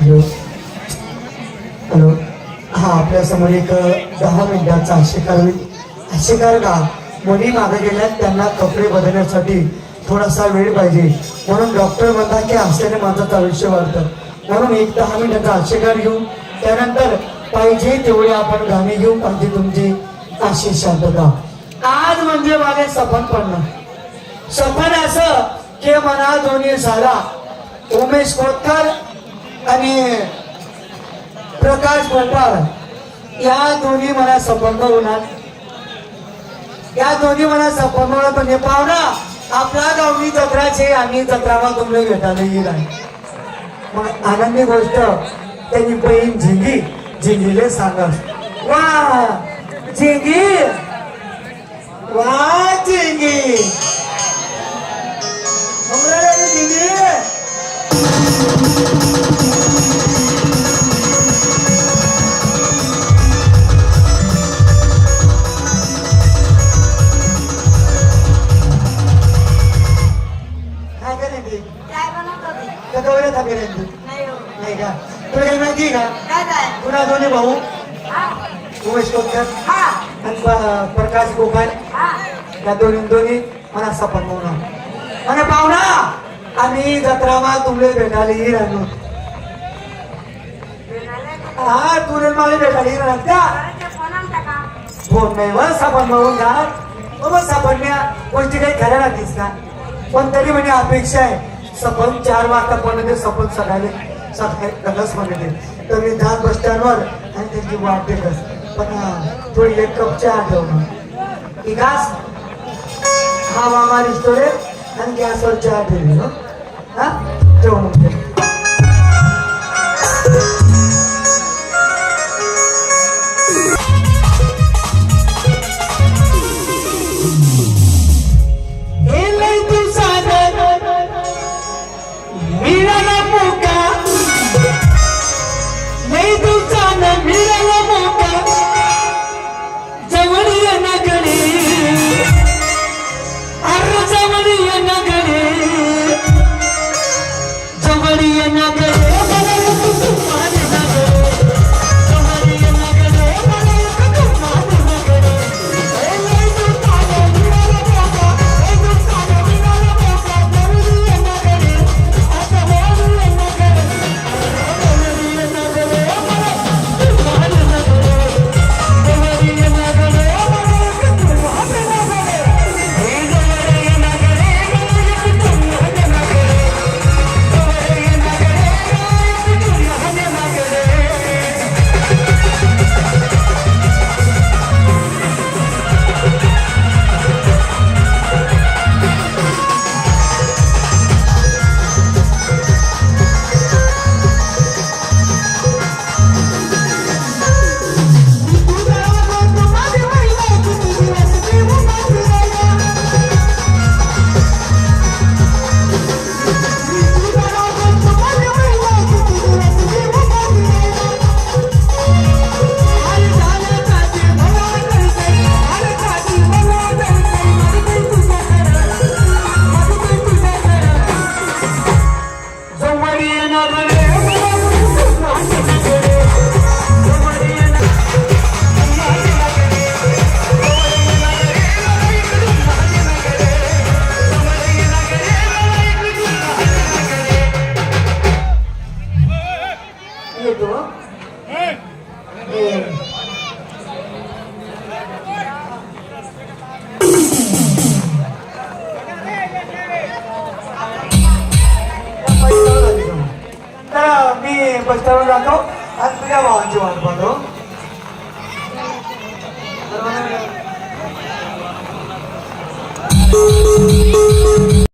Hello. Hello. हा आपल्यासमोर एक दहा मिनिटाचा आशेकार होईल. आशेकार का? मुली मागे गेल्यात त्यांना कपडे बदलण्यासाठी थोडासा वेळ पाहिजे. म्हणून डॉक्टर म्हणतात की हास्याने माझं आयुष्य वाढतं. म्हणून एक दहा मिनिटाचा आशिकार घेऊ. त्यानंतर पाहिजे तेवढे आपण गाणे घेऊ. पाहिजे तुमची अशी शांतता. आज म्हणजे माझे सपन पडणं सपन असं की मना दोन्ही झाला उमेश कोतकर आणि प्रकाश भंडार या दोन्ही मला संबंध होणार. या दोन्ही मला सपन म्हणजे पाहुणा आपला गावनी जत्राचे आम्ही जत्रामा तुमले भेटायला येईल आहे. मग आनंदी गोष्ट त्यांनी बहीण झिंगी झिंगीले सांगत वा झिंगी! वा झिंगी! नाही हो. का? तुला काही माहिती का? दोन्ही भाऊ? हा? उमेश हा? आणि प्रकाश गोपाल हा? या दोन्ही दोन्ही मला सपन पाहुणा आणि पाहुणा आम्ही जत्रामा तुमले भेटायला येईल आणू भेटायला? हा तुले मला त्या फोन नाही बाबा सापडण्या गोष्टी काही खऱ्या राहतीस का? पण तरी म्हणजे अपेक्षा आहे. सपन चार वाजता पण ते सपन सकाळी. सकाळी कलस तर मी जात बस स्टँडवर आणि त्यांची वाट देतच पण थोडी एक कप चहा ठेवणं घास? हा मामा रे आणि गॅसवर चहा ठेवली हा? हा? Hey! बस स्टँडवर जातो आणि तुझ्या भावांची वाट पाहतो.